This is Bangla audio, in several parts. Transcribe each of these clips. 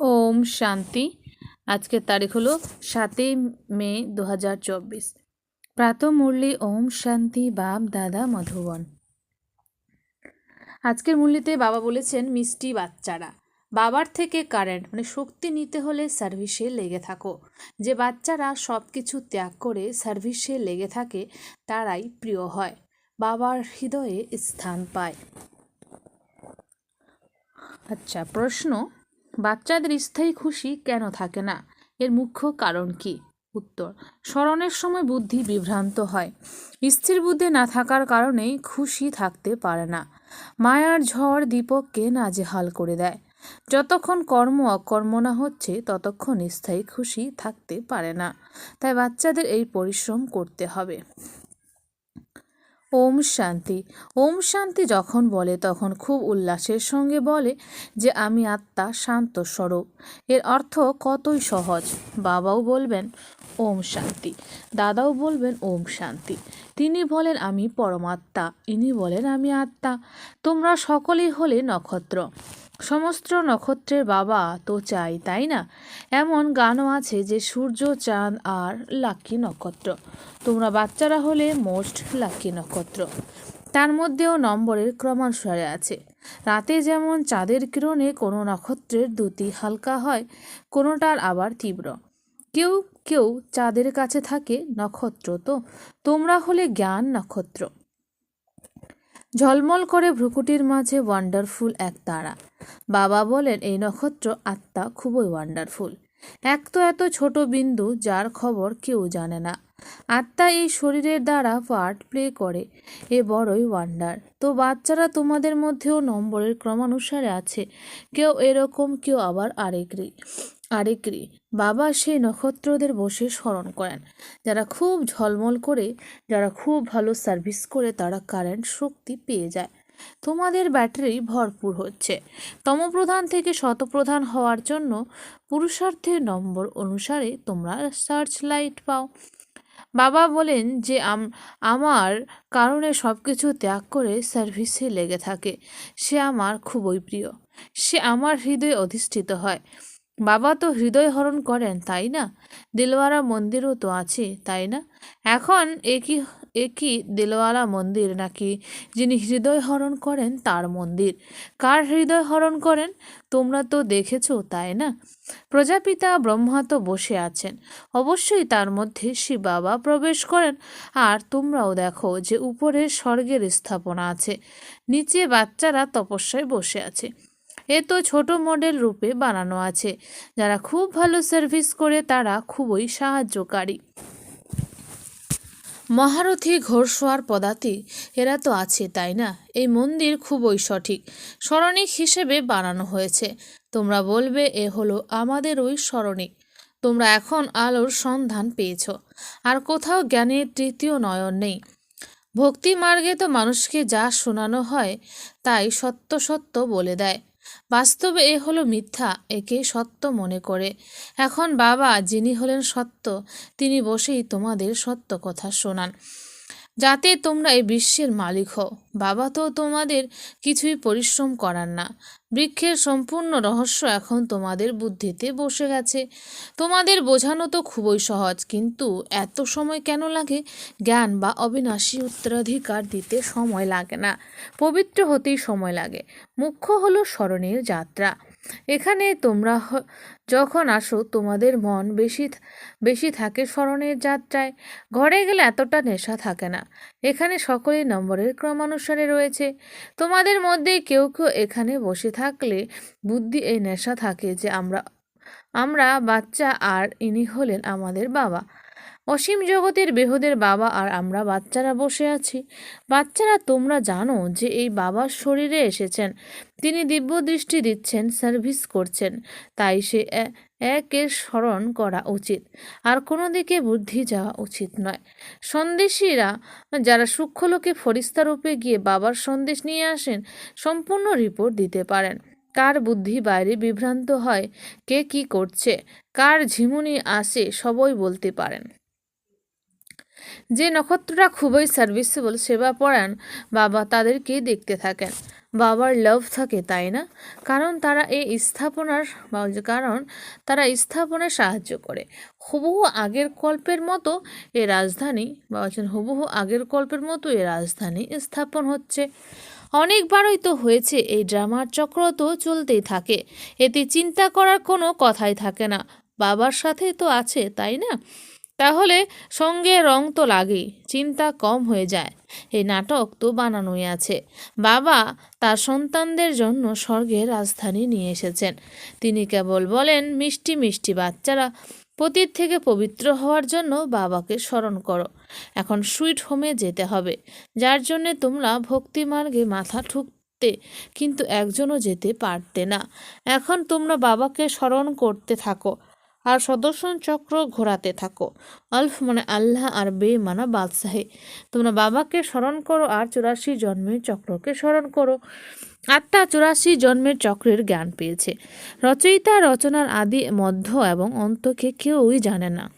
ওম শান্তি। আজকের তারিখ হলো সাতই মে দু হাজার চব্বিশ। প্রাত মুরলি ওম শান্তি বাপ দাদা মধুবন। আজকের মুরলিতে বাবা বলেছেন, মিষ্টি বাচ্চারা, বাবার থেকে কারেন্ট মানে শক্তি নিতে হলে সার্ভিসে লেগে থাকো। যে বাচ্চারা সব কিছু ত্যাগ করে সার্ভিসে লেগে থাকে, তারাই প্রিয় হয়, বাবার হৃদয়ে স্থান পায়। আচ্ছা প্রশ্ন বাচ্চাদের স্থায়ী খুশি কেন থাকে না? এর মুখ্য কারণ কি? উত্তর, স্মরণের সময় বুদ্ধি বিভ্রান্ত হয়। স্থির বুদ্ধি না থাকার কারণেই খুশি থাকতে পারে না। মায়ার ঝড় দীপককে নাজেহাল করে দেয়। যতক্ষণ কর্ম অকর্ম না হচ্ছে, ততক্ষণ স্থায়ী খুশি থাকতে পারে না। তাই বাচ্চাদের এই পরিশ্রম করতে হবে। ওম শান্তি। ওম শান্তি যখন বলে, তখন খুব উল্লাসের সঙ্গে বলে যে, আমি আত্মা শান্ত স্বরূপ। এর অর্থ কতই সহজ। বাবাও বলবেন, ওম শান্তি। দাদাও বলবেন, ওম শান্তি। তিনি বলেন, আমি পরমাত্মা। ইনি বলেন, আমি আত্মা। তোমরা সকলেই হলে নক্ষত্র। সমস্ত নক্ষত্রের বাবা তো চাই, তাই না? এমন গানও আছে যে সূর্য, চাঁদ আর লাক্কি নক্ষত্র। তোমরা বাচ্চারা হলে মোস্ট লাক্কি নক্ষত্র। তার মধ্যেও নম্বরের ক্রমানুসারে আছে। রাতে যেমন চাঁদের কিরণে কোনো নক্ষত্রের দুটি হালকা হয়, কোনোটার আবার তীব্র। কেউ কেউ চাঁদের কাছে থাকে নক্ষত্র তো। তোমরা হলে জ্ঞান নক্ষত্র। ঝলমল করে ভ্রুকুটির মাঝে ওয়ান্ডারফুল এক তারা। বাবা বলেন, এই নক্ষত্র আত্মা খুবই ওয়ান্ডারফুল এক তো এত ছোট বিন্দু যার খবর কেউ জানে না। আত্মা এই শরীরের দ্বারা পার্ট প্লে করে, এ বড়ই ওয়ান্ডার তো বাচ্চারা তোমাদের মধ্যেও নম্বরের ক্রমানুসারে আছে। কেউ এরকম, কেউ আবার আরেকরি আরেকরি। বাবা সেই নক্ষত্রদের বসে স্মরণ করেন। যারা খুব ঝলমল করে, যারা খুব ভালো সার্ভিস করে, তারা কারেন্ট শক্তি পেয়ে যায়। তোমাদের ব্যাটারি ভরপুর হচ্ছে। তমপ্রধান থেকে শতপ্রধান হওয়ার জন্য পুরুষার্থের নম্বর অনুসারে তোমরা সার্চ লাইট পাও। বাবা বলেন যে আমার কারণে সব কিছু ত্যাগ করে সার্ভিসে লেগে থাকে। সে আমার খুবই প্রিয়। সে আমার হৃদয়ে অধিষ্ঠিত হয়। বাবা তো হৃদয় হরণ করেন, তাই না? দিলওয়ারা মন্দিরও তো আছে, তাই না? এখন একই একই দিলওয়ালা মন্দির নাকি যিনি হৃদয় হরণ করেন, তার মন্দির। কার হৃদয় হরণ করেন, তোমরা তো দেখেছ, তাই না? প্রজাপিতা ব্রহ্মা তো বসে আছেন। অবশ্যই তার মধ্যে শিব বাবা প্রবেশ করেন। আর তোমরাও দেখো যে উপরে স্বর্গের স্থাপনা আছে। নিচে বাচ্চারা তপস্যায় বসে আছে। এ তো ছোট মডেল রূপে বানানো আছে। যারা খুব ভালো সার্ভিস করে, তারা খুবই সাহায্যকারী। মহারথী ঘোড়সোয়ার পদাতি, এরা তো আছে, তাই না? এই মন্দির খুবই সঠিক। স্মরণিক হিসেবে বানানো হয়েছে। তোমরা বলবে, এ হলো আমাদের ওই স্মরণিক। তোমরা এখন আলোর সন্ধান পেয়েছ। আর কোথাও জ্ঞানের তৃতীয় নয়ন নেই। ভক্তি মার্গে তো মানুষকে যা শোনানো হয়, তাই সত্য সত্য বলে দেয়। বাস্তবে এ হলো মিথ্যা, একে সত্য মনে করে। এখন বাবা যিনি হলেন সত্য, তিনি বসেই তোমাদের সত্য কথা শোনান। যাতে তোমরা এই বিশ্বের মালিক হও। বাবা তো তোমাদের কিছুই পরিশ্রম করান না। বৃক্ষের সম্পূর্ণ রহস্য এখন তোমাদের বুদ্ধিতে বসে গেছে। তোমাদের বোঝানো তো খুবই সহজ, কিন্তু এত সময় কেন লাগে? জ্ঞান বা অবিনাশী উত্তরাধিকার দিতে সময় লাগে না। পবিত্র হতেই সময় লাগে। মুখ্য হলো স্মরণের যাত্রা। এখানে তোমরা যখন আসো, তোমাদের মন বেশি বেশি থাকে স্মরণের যাত্রায়। ঘরে গেলে এতটা নেশা থাকে না। এখানে সকলেই নম্বরের ক্রমানুসারে রয়েছে। তোমাদের মধ্যে কেউ কেউ এখানে বসে থাকলে বুদ্ধি এই নেশা থাকে যে আমরা আমরা বাচ্চা আর ইনি হলেন আমাদের বাবা। অসীম জগতের বেহদের বাবা আর আমরা বাচ্চারা বসে আছি। বাচ্চারা, তোমরা জানো যে এই বাবার শরীরে এসেছেন। তিনি দিব্য দৃষ্টি দিচ্ছেন, সার্ভিস করছেন। তাই সে একের স্মরণ করা উচিত। আর কোনো দিকে বুদ্ধি যাওয়া উচিত নয়। সন্দেশীরা, যারা সূক্ষ্মলোকে ফরিস্তা রূপে গিয়ে বাবার সন্দেশ নিয়ে আসেন, সম্পূর্ণ রিপোর্ট দিতে পারেন। কার বুদ্ধি বাইরে বিভ্রান্ত হয়, কে কি করছে, কার ঝিমুনি আসে, সবই বলতে পারেন। যে নক্ষত্রটা খুবই সার্ভিসেবল সেবা সেবাপরায়ণ বাবা তাদেরকেই দেখতে থাকেন। বাবার লাভ থাকে, তাই না? কারণ তারা এই স্থাপনার কারণ তারা স্থাপনায় সাহায্য করে। হুবহু আগের কল্পের মতো এ রাজধানী, বা বলছেন হুবহু আগের কল্পের মতো এ রাজধানী স্থাপন হচ্ছে। অনেকবারই তো হয়েছে, এই ড্রামার চক্র তো চলতেই থাকে। এতে চিন্তা করার কোনো কথাই থাকে না। বাবার সাথে তো আছে, তাই না? তাহলে সঙ্গে রং তো লাগেই, চিন্তা কম হয়ে যায়। এই নাটক তো বানানোই আছে। বাবা তার সন্তানদের জন্য স্বর্গের রাজধানী নিয়ে এসেছেন। তিনি কেবল বলেন, মিষ্টি মিষ্টি বাচ্চারা পতির থেকে পবিত্র হওয়ার জন্য বাবাকে স্মরণ করো। এখন সুইট হোমে যেতে হবে। যার জন্যে তোমরা ভক্তিমার্গে মাথা ঠুকতে কিন্তু একজনও যেতে পারতে না। এখন তোমরা বাবাকে স্মরণ করতে থাকো। আর সদর্শন চক্র ঘোরাতে থাকো। আলফ মানে আল্লাহ আর বে মানা বাদশাহে। তোমরা বাবাকে স্মরণ করো আর চুরাশি জন্মের চক্রকে স্মরণ করো। আত্মা চুরাশি জন্মের চক্রের জ্ঞান পেয়েছে। রচয়িতা রচনার আদি মধ্য এবং অন্তকে কেউই জানে না।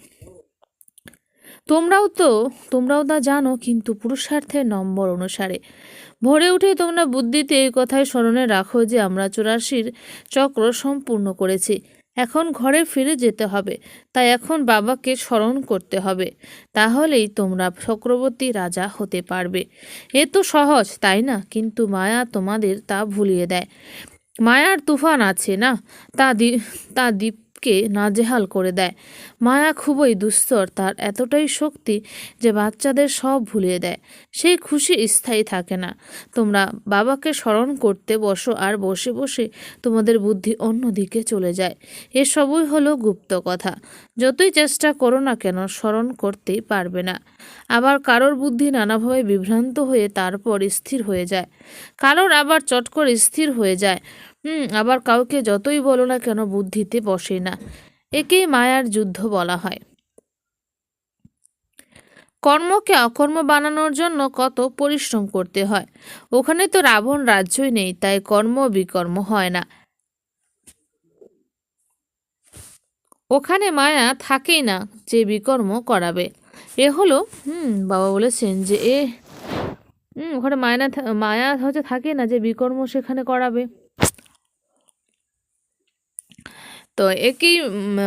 তোমরাও তো, তোমরাও তা জানো, কিন্তু পুরুষার্থের নম্বর অনুসারে। ভোরে উঠে তোমরা বুদ্ধিতে এই কথায় স্মরণে রাখো যে আমরা চুরাশির চক্র সম্পূর্ণ করেছি। এখন ঘরে ফিরে যেতে হবে, তাই এখন বাবাকে স্মরণ করতে হবে। তাহলেই তোমরা চক্রবর্তী রাজা হতে পারবে। এ তো সহজ, তাই না? কিন্তু মায়া তোমাদের তা ভুলিয়ে দেয়। মায়ার তুফান আছে না? তা দি, তা দ্বীপকে নাজেহাল করে দেয়। মায়া খুবই দুস্তর, তার এতটাই শক্তি যে বাচ্চাদের সব ভুলিয়ে দেয়। সেই খুশি স্থায়ী থাকে না। তোমরা বাবাকে স্মরণ করতে বসো আর বসে বসে তোমাদের বুদ্ধি অন্যদিকে চলে যায়। এসবই হলো গুপ্ত কথা। যতই চেষ্টা করো না কেন, স্মরণ করতেই পারবে না। আবার কারোর বুদ্ধি নানাভাবে বিভ্রান্ত হয়ে তারপর স্থির হয়ে যায়। কারোর আবার চট করে স্থির হয়ে যায়। হুম, আবার কাউকে যতই বলো না কেন বুদ্ধিতে বসে না। একেই মায়ার যুদ্ধ বলা হয়। কর্মকে অকর্ম বানানোর জন্য কত পরিশ্রম করতে হয়। ওখানে তো রাবণ রাজ্যই নেই, তাই কর্ম বিকর্ম হয় না। ওখানে মায়া থাকেই না যে বিকর্ম করাবে। এ হলো, হুম, বাবা বলেছেন যে এ ওখানে মায়না মায়া হচ্ছে থাকে না যে বিকর্ম সেখানে করাবে। তো একই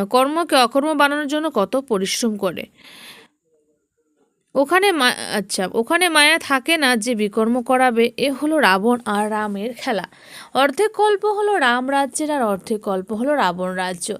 কর্মকে অকর্ম বানানোর জন্য কত পরিশ্রম করে। ওখানে মা- আচ্ছা ওখানে মায়া থাকে না যে বিকর্ম করাবে, এ হলো রাবণ আর রামের খেলা। অর্ধেক কল্প হলো রাম রাজ্যের আর অর্ধেক কল্প হলো রাবণ রাজ্য।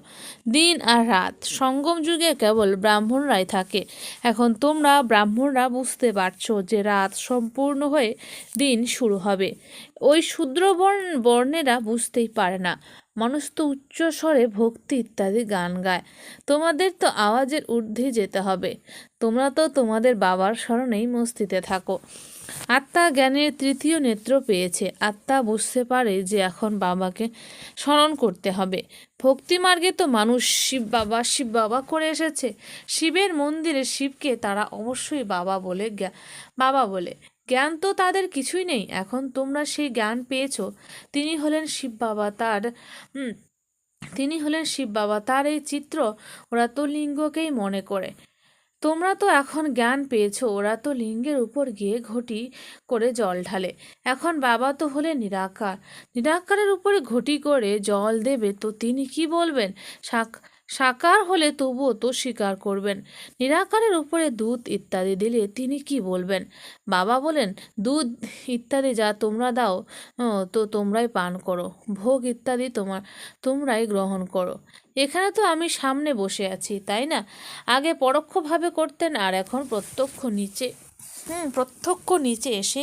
দিন আর রাত। সঙ্গম যুগে কেবল ব্রাহ্মণরাই থাকে। এখন তোমরা ব্রাহ্মণরা বুঝতে পারছ যে রাত সম্পূর্ণ হয়ে দিন শুরু হবে। ওই শূদ্র বর্ণ বর্ণেরা বুঝতেই পারে না। মানুষ তো উচ্চ স্বরে ভক্তি ইত্যাদি গান গায়। তোমাদের তো আওয়াজের ঊর্ধ্বে যেতে হবে। তোমরা তো তোমাদের বাবার স্মরণেই মস্তিতে থাকো। আত্মা জ্ঞানের তৃতীয় নেত্র পেয়েছে। আত্মা বুঝতে পারে যে এখন বাবাকে স্মরণ করতে হবে। ভক্তিমার্গে তো মানুষ শিব বাবা শিব বাবা করে এসেছে। শিবের মন্দিরে শিবকে তারা অবশ্যই বাবা বলে বাবা বলে। জ্ঞান তো তাদের কিছুই নেই। এখন তোমরা সেই জ্ঞান পেয়েছ। তিনি হলেন শিব বাবা তার তিনি হলেন শিব বাবা। তার এই চিত্র ওরা তো লিঙ্গকেই মনে করে। তোমরা তো এখন জ্ঞান পেয়েছ, ওরা তো লিঙ্গের উপর গিয়ে ঘটি করে জল ঢালে। এখন বাবা তো হলে নিরাকার। নিরাকারের উপরে ঘটি করে জল দেবে, তো তিনি কি বলবেন? সাক সাকার হলে তবুও তো স্বীকার করবেন। নিরাকারের উপরে দুধ ইত্যাদি দিলে তিনি কি বলবেন? বাবা বলেন, দুধ ইত্যাদি যা তোমরা দাও তো তোমরাই পান করো। ভোগ ইত্যাদি তোমার, তোমরাই গ্রহণ করো। এখানে তো আমি সামনে বসে আছি, তাই না? আগে পরোক্ষভাবে করতেন আর এখন প্রত্যক্ষ নিচে হুম, প্রত্যক্ষ নিচে এসে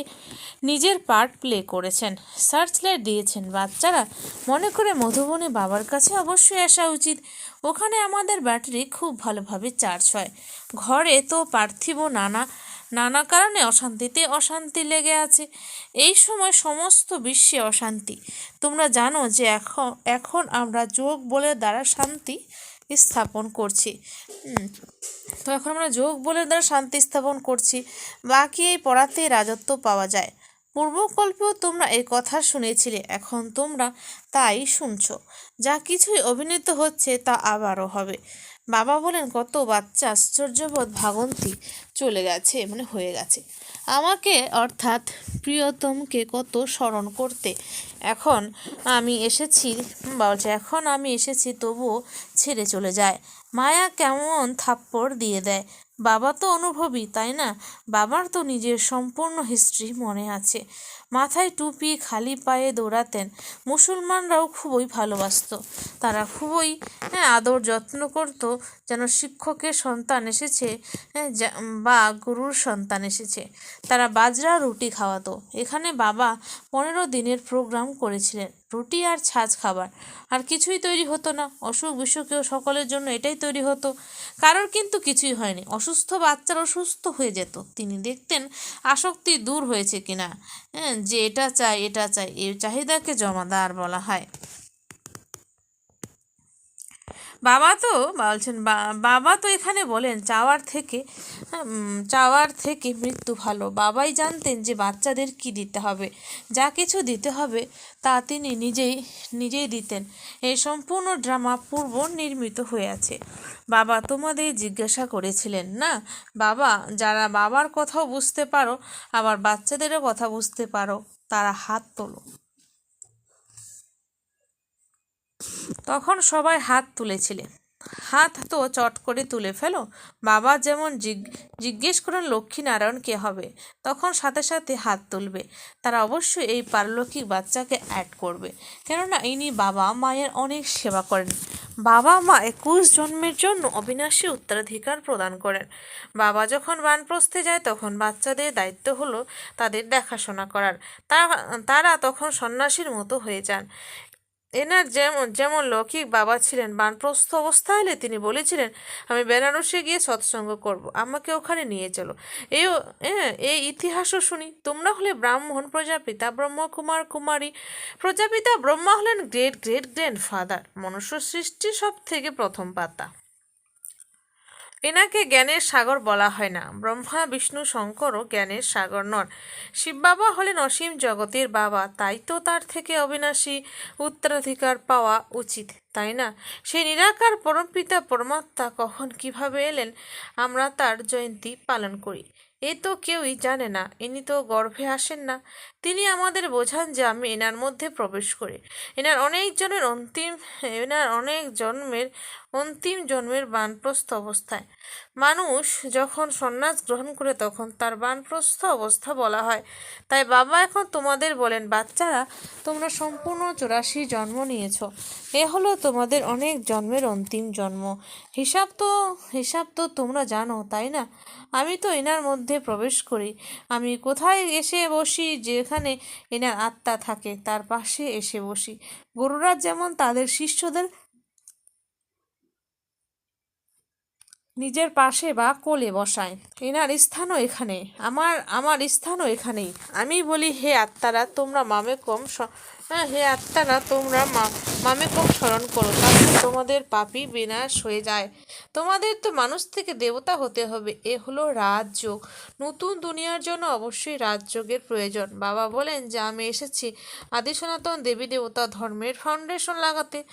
নিজের পার্ট প্লে করেছেন। সার্চ লাইট দিয়েছেন বাচ্চারা। মনে করে মধুবনে বাবার কাছে অবশ্যই আসা উচিত। ওখানে আমাদের ব্যাটারি খুব ভালোভাবে চার্জ হয়। ঘরে তো পার্থিব নানা নানা কারণে অশান্তিতে অশান্তি লেগে আছে। এই সময় সমস্ত বিশ্বে অশান্তি। তোমরা জানো যে এখন এখন আমরা যোগ বলে দ্বারা শান্তি স্থাপন করছি। তো এখন আমরা যোগ বলে দ্বারা শান্তি স্থাপন করছি। বাকি এই পড়াতে রাজত্ব পাওয়া যায়। পূর্বকল্পেও তোমরা এই কথা শুনেছিলে, এখন তোমরা তাই শুনছো। যা কিছুই অভিনীত হচ্ছে তা আবারও হবে। বাবা বলেন, কত বাচ্চা আশ্চর্যবোধ ভাগন্তি চলে গেছে মানে হয়ে গেছে। আমাকে, অর্থাৎ প্রিয়তমকে কত স্মরণ করতে এখন আমি এসেছি বলছে, এখন আমি এসেছি তবুও ছেড়ে চলে যায়। মায়া কেমন থাপ্পড় দিয়ে দেয়। বাবা তো অনুভবী, তাই না? বাবার তো নিজের সম্পূর্ণ হিস্ট্রি মনে আছে। মাথায় টুপি, খালি পায়ে দৌড়াতেন। মুসলমানরাও খুবই ভালোবাসত। তারা খুবই হ্যাঁ আদর যত্ন করত যেন শিক্ষকের সন্তান এসেছে হ্যাঁ বা গুরুর সন্তান এসেছে। তারা বাজরা রুটি খাওয়াতো। এখানে বাবা পনেরো দিনের প্রোগ্রাম করেছিলেন। রুটি আর ছাজ খাবার। আর কিছুই তৈরি হতো না। অসুখ বিসুখেও সকলের জন্য এটাই তৈরি হতো। কারোর কিন্তু কিছুই হয়নি। অসুস্থ বাচ্চার অসুস্থ হয়ে যেত। তিনি দেখতেন আসক্তি দূর হয়েছে কিনা। হ্যাঁ যে এটা চাই এটা চাই এই চাহিদাকে জমাদার বলা হয়। বাবা তো বলছেন বাবা তো এখানে বলেন, চাওয়ার থেকে চাওয়ার থেকে মৃত্যু ভালো। বাবাই জানতেন যে বাচ্চাদের কি দিতে হবে। যা কিছু দিতে হবে তা তিনি নিজেই নিজেই দিতেন। এই সম্পূর্ণ ড্রামা পূর্ব নির্মিত হয়ে আছে। বাবা তোমাদের জিজ্ঞাসা করেছিলেন, না, বাবা, যারা বাবার কথাও বুঝতে পারো, আবার বাচ্চাদেরও কথা বুঝতে পারো, তারা হাত তোলো। তখন সবাই হাত তুলেছিলেন হাত তো চট করে তুলে ফেলো। বাবা যেমন জিজ্ঞেস করেন লক্ষ্মীনারায়ণ কে হবে, তখন সাথে সাথে হাত তুলবে। তারা অবশ্যই এই পারলৌকিক বাচ্চাকে অ্যাড করবে। কেননা ইনি বাবা মায়ের অনেক সেবা করেন। বাবা মা একুশ জন্মের জন্য অবিনাশী উত্তরাধিকার প্রদান করেন। বাবা যখন বানপ্রস্থে যায়, তখন বাচ্চাদের দায়িত্ব হলো তাদের দেখাশোনা করার। তারা তখন সন্ন্যাসীর মতো হয়ে যান। এনার যেমন যেমন লৌকিক বাবা ছিলেন, বানপ্রস্থ অবস্থা এলে তিনি বলেছিলেন, আমি বেনারসে গিয়ে সৎসঙ্গ করব, আমাকে ওখানে নিয়ে চলো। এই হ্যাঁ এই ইতিহাসও শুনি। তোমরা হলে ব্রাহ্মণ প্রজাপিতা, ব্রহ্মকুমার কুমারী। প্রজাপিতা ব্রহ্মা হলেন গ্রেট গ্রেট গ্র্যান্ড ফাদার মনুষ্য সৃষ্টি সব থেকে প্রথম পাতা। এনাকে জ্ঞানের সাগর বলা হয় না। ব্রহ্মা, বিষ্ণু শঙ্করও জ্ঞানের সাগর নন। শিব বাবা হলেন অসীম জগতের বাবা, তাই তো তার থেকে অবিনাশী উত্তরাধিকার পাওয়া উচিত, তাই না? সেই নিরাকার পরমপিতা পরমাত্মা কখন কীভাবে এলেন, আমরা তার জয়ন্তী পালন করি। এ তো কেউই জানে না, ইনি তো গর্ভে আসেন না। তিনি আমাদের বোঝান যে আমি এনার মধ্যে প্রবেশ করি। এনার অনেক জনের অন্তিম, এনার অনেক জন্মের, অন্তিম জন্মের বানপ্রস্থ অবস্থায়। মানুষ যখন সন্ন্যাস গ্রহণ করে তখন তার বানপ্রস্থ অবস্থা বলা হয়। তাই বাবা এখন তোমাদের বলেন, বাচ্চারা, তোমরা সম্পূর্ণ চুরাশি জন্ম নিয়েছ। এ হলো তোমাদের অনেক জন্মের অন্তিম জন্ম। হিসাব তো হিসাব তো তোমরা জানো, তাই না? আমি তো এনার মধ্যে প্রবেশ করি। আমি কোথায় এসে বসি? যেখানে এনার আত্মা থাকে, তার পাশে এসে বসি। গুরুরা যেমন তাদের শিষ্যদের নিজের পাশে বা কোলে বসায়, এনার স্থানও এখানে, আমার আমার স্থানও এখানেই। আমি বলি, হে আত্মারা, তোমরা মামে কম হ্যাঁ হে আত্মারা, তোমরা মামে কম স্মরণ করো, তাহলে তোমাদের পাপি বিনাশ হয়ে যায়। তোমাদের তো মানুষ থেকে দেবতা হতে হবে। এ হলো রাজযোগ। নতুন দুনিয়ার জন্য অবশ্যই রাজযোগের প্রয়োজন। বাবা বলেন, যে আমি এসেছি, আদি সনাতন দেবী দেবতা ধর্মের ফাউন্ডেশন লাগাতে।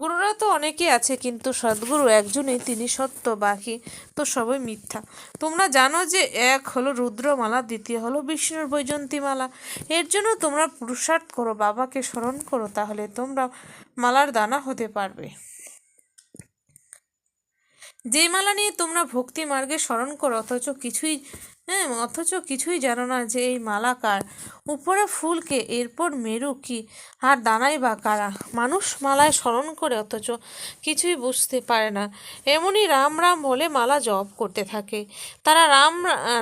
গুরুরা তো অনেকেই আছে, কিন্তু সদ্গুরু একজনই, তিনি সত্য, বাকি তো সবই মিথ্যা। তোমরা জানো যে এক হলো রুদ্রমালা, দ্বিতীয় হলো বিষ্ণুর বৈজন্তী-মালা এর জন্য তোমরা পুরুষার্থ করো, বাবাকে স্মরণ করো, তাহলে তোমরা মালার দানা হতে পারবে। যে মালা নিয়ে তোমরা ভক্তি মার্গে স্মরণ করো, অথচ কিছুই হ্যাঁ অথচ কিছুই জানো না যে এই মালা কার। উপরে ফুলকে, এরপর মেরু কি? আর দানাই বা কারা? মানুষ মালায় স্মরণ করে, অথচ কিছুই বুঝতে পারে না। এমনই রাম রাম বলে মালা জপ করতে থাকে। তারা রাম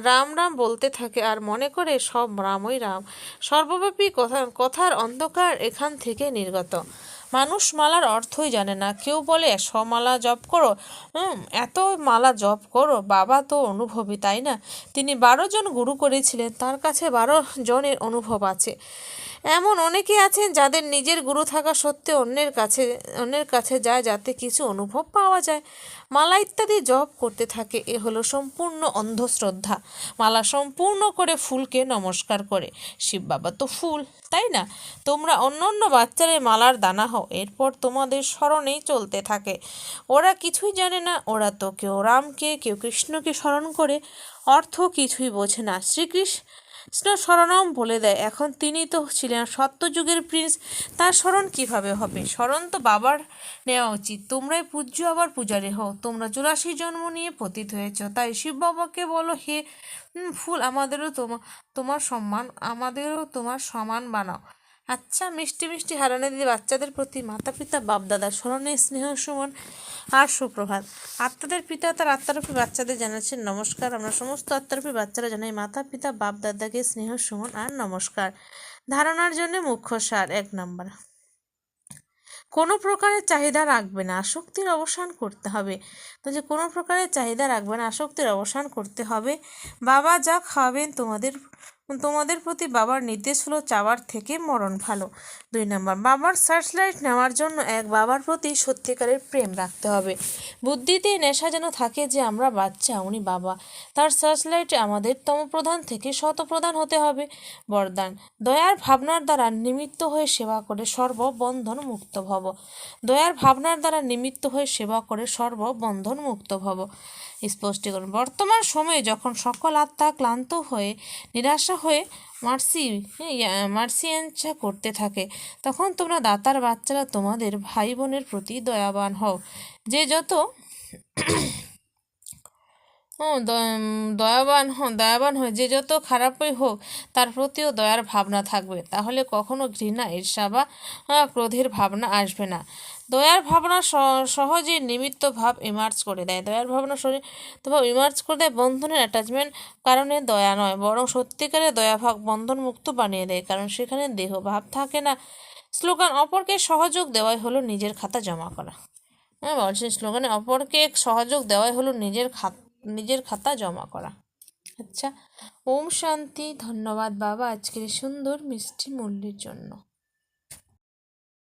রাম রাম বলতে থাকে, আর মনে করে সব রামই রাম। সর্বব্যাপী কথা, কথার অন্ধকার এখান থেকে নির্গত। মানুষ মালার অর্থই জানে না। কেউ বলে স মালা জপ করো? হুম এত মালা জপ করো? বাবা তো অনুভবী, তাই না? তিনি বারো জন গুরু করেছিলেন। তার কাছে বারো জনের অনুভব আছে। এমন অনেকে আছেন যাদের নিজের গুরু থাকা সত্ত্বেও অন্যের কাছে অন্যের কাছে যায় যাতে কিছু অনুভব পাওয়া যায়। মালা ইত্যাদি জপ করতে থাকে, এ হলো সম্পূর্ণ অন্ধশ্রদ্ধা। মালা সম্পূর্ণ করে ফুলকে নমস্কার করে। শিব বাবা তো ফুল, তাই না? তোমরা অন্য অন্য বাচ্চারা মালার দানা হও, এরপর তোমাদের স্মরণেই চলতে থাকে। ওরা কিছুই জানে না, ওরা তো কেউ রামকে, কেউ কৃষ্ণকে স্মরণ করে। অর্থ কিছুই বোঝে না। শ্রীকৃষ্ণ কৃষ্ণ স্মরণম বলে দেয়। এখন তিনি তো ছিলেন সত্যযুগের প্রিন্স, তার স্মরণ কীভাবে হবে? স্মরণ তো বাবার নেওয়া উচিত। তোমরাই পূজ্য আবার পূজারে হও। তোমরা চুরাশি জন্ম নিয়ে পতিত হয়েছ। তাই শিব বাবাকে বলো, হে ফুল, আমাদেরও তোমার তোমার সম্মান, আমাদেরও তোমার সমান বানাও। আচ্ছা মিষ্টি মিষ্টি হারানে দিদি বাচ্চাদের প্রতি মাতা পিতা বাপদাদা স্মরণে স্নেহ, সুমন আর সুপ্রভাত। আত্মাদের পিতা তার আত্মারূপী বাচ্চাদের জানাচ্ছেন নমস্কার। আমরা সমস্ত আত্মারূপী বাচ্চারা জানাই মাতা পিতা বাপ দাদাকে স্নেহ, সুমন আর নমস্কার। ধারণার জন্য মুখ্য সার, এক নম্বর। কোনো প্রকারের চাহিদা রাখবে না, আসক্তির অবসান করতে হবে। যে কোনো প্রকারের চাহিদা রাখবে না, আসক্তির অবসান করতে হবে। বাবা যা খাওয়াবেন তোমাদের তোমাদের প্রতি বাবার নির্দেশ হলো চাওয়ার থেকে মরণ ভালো। দুই নম্বর, বাবার সার্চলাইট নেওয়ার জন্য এক বাবার প্রতি সত্যিকারের প্রেম রাখতে হবে। বুদ্ধিতে নেশা যেন থাকে যে আমরা বাচ্চা, উনি বাবা। তার সার্চ সার্চলাইটে আমাদের তমপ্রধান থেকে শতপ্রধান হতে হবে। বরদান, দয়ার ভাবনার দ্বারা নিমিত্ত হয়ে সেবা করে সর্ববন্ধন মুক্ত ভব। দয়ার ভাবনার দ্বারা নিমিত্ত হয়ে সেবা করে সর্ববন্ধন মুক্ত ভব। স্পষ্টীকরণ। বর্তমান সময়ে যখন সকল আত্মা ক্লান্ত হয়ে, নিরাশা হয়ে মার্সি মার্সিয়াঞ্চা করতে থাকে, তখন তোমরা দাতার বাচ্চারা তোমাদের ভাই বোনের প্রতি দয়াবান হও। যে যত দয়াবান দয়াবান হয়ে যে যত খারাপই হোক, তার প্রতিও দয়ার ভাবনা থাকবে। তাহলে কখনো ঘৃণা, ঈর্ষা বা ক্রোধের ভাবনা আসবে না। দয়ার ভাবনা স- সহজেই নিমিত্ত ভাব ইমার্জ করে দেয়। দয়ার ভাবনা ভাব ইমার্জ করে দেয় বন্ধনের অ্যাটাচমেন্ট কারণে দয়া নয়, বরং সত্যিকারের দয়া ভাব বন্ধন মুক্ত বানিয়ে দেয়। কারণ সেখানে দেহ ভাব থাকে না। স্লোগান অপরকে সহযোগ দেওয়াই হলো নিজের খাতা জমা করা। হ্যাঁ বলছি, স্লোগানে অপরকে সহযোগ দেওয়াই হলো নিজের খাত নিজের খাতা জমা করা। আচ্ছা ওম শান্তি ধন্যবাদ বাবা আজকের সুন্দর মিষ্টি মূল্যের জন্য।